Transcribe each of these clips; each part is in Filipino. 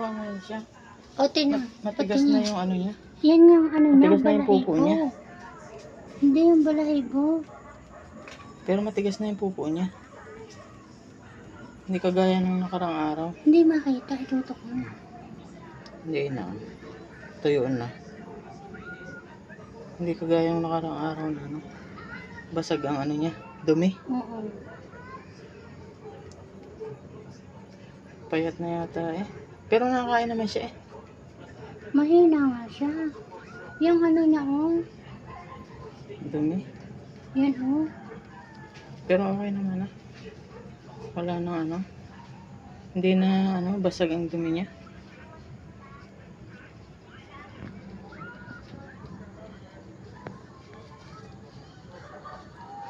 ano yun siya. O, tinan. Matigas na yung ano niya. Yan yung ano niya, Matigas na yung pupo balahibo. niya. Hindi yung balahibo. Pero matigas na yung pupo niya. Hindi kagaya nung nakarang araw. Hindi makita. Itutok mo. Hindi na. Tuyuan na. Hindi kagaya nung nakarang araw na ano. Basag ang ano niya. Dumi. Oo. Payat na yata eh. Pero nakakain naman siya eh. Mahina nga siya. Yung ano niya, oh. Dumi. Yan, oh. Pero okay naman ah. Wala nang ano. Hindi na ano, basag ang dumi niya.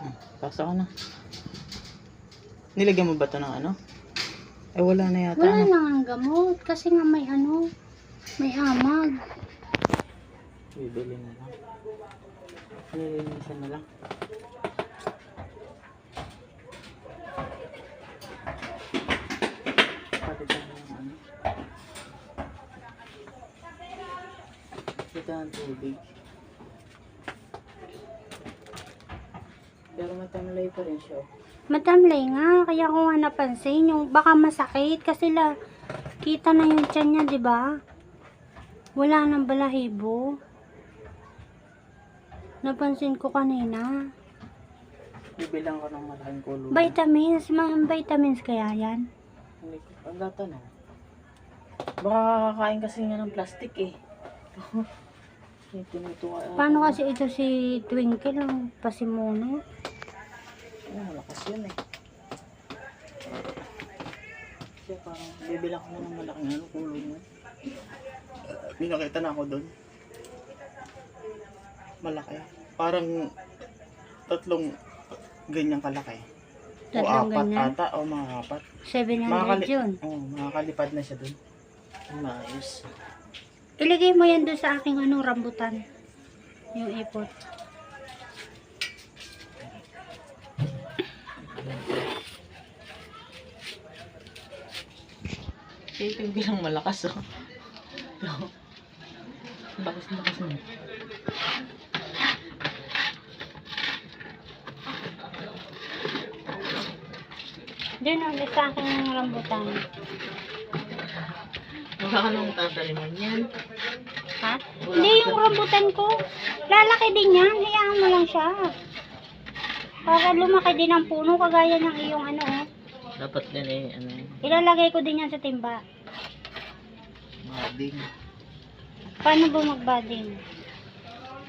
Hmm, Pasa ka na. Nilagyan mo ba ito ng ano? Eh wala na yata. Wala ano? na ang gamot. Kasi nga may ano, may amag. Bibili na lang. Nililinisan na lang. Ng ano. Ang tubig. Pero matamlay pa rin siya. Matamlay nga. Kaya ko nga napansin yung baka masakit. Kasi la, kita na yung tiyan niya, di ba? Wala nang balahibo. Napansin ko kanina. Bibilang ko ng malaking kulungan. Vitamins. Mga vitamins kaya yan. Hindi ko. Ang tatanong. Baka kakakain kasi nga ng plastic eh. Tinutuwa. Paano kasi ito si Twinkle ang pasimuno? Ano, malakas yun eh. Siya parang bibilang ko ng malaking ano, kulungan. May nakita na ako doon. Malaki. Parang tatlong ganyang kalaki. o Tatlong apat ganyan. ata, o mga apat. 700 Makakali- yun. Oo, makakalipad na siya doon. Ang maayos. Ilagay mo yan doon sa aking ano, rambutan. Yung ipot. Ito yung bilang malakas oh. Lakas na lakas na. Doon ulit sa aking rambutan. Nang tataliman yan. Ha? Hindi yung rambutan ko. Lalaki din yan. Hayaan mo lang siya. Para lumaki din ang puno kagaya ng iyong ano. oh. Dapat din eh, ano, Ilalagay ko din yan sa timba. mading. Paano ba magbading?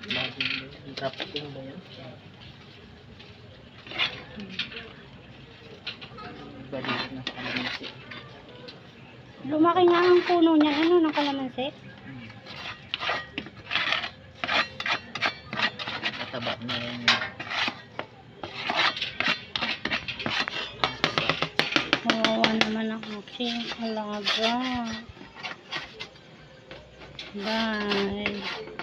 Yun? Dapat din ba yun? Balik na kalamansi. Lumaki nga ang puno niya. Ano ng kalamansi? Hmm. Mataba na rin. Kawawa naman ang aking alaga. Bye.